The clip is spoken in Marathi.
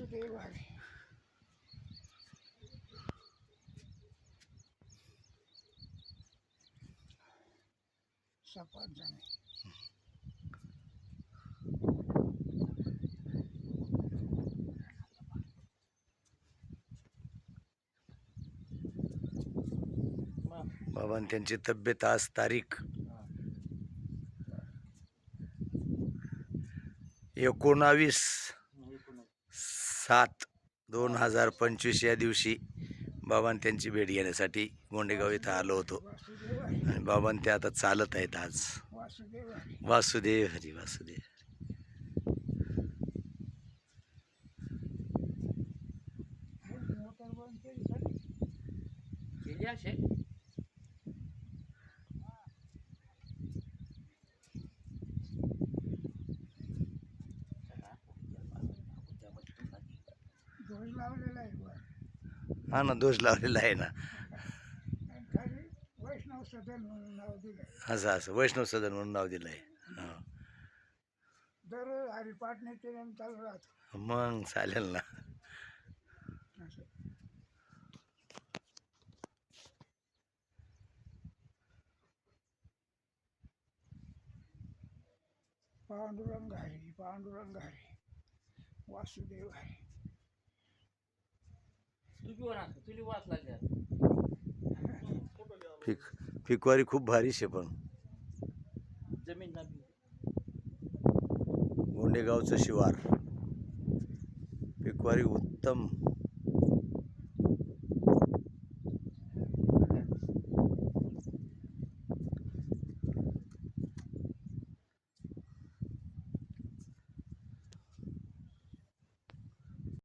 वासुदेव सपाट जाणे बाबा त्यांची तब्येत आज तारीख. एकोणावीस सात दोन हजार पंचवीस या दिवशी बाबांनी त्यांची भेट घेण्यासाठी गोंडेगाव इथं आलो होतो. आणि बाबांनी ते आता चालत आहेत आज. वासुदेव हरी वासुदेव हरी. ध्वज लावलेला आहे वर हा ना दोष लावलेला आहे ना. खाली वैष्णव सदन म्हणून नाव दिलंय. असं असं. वैष्णव सदन म्हणून नाव दिलं आहे हा. दररोज हरिपाठ नित्यनेम चालू राहतो. मग चालेल ना. असं. पांडुरंग हरी पांडुरंग हरी. वासुदेव हरी. पिक पिकवारी खूप भारी शे पण. जमीन गोंडेगावचं शिवार. पिकवारी उत्तम.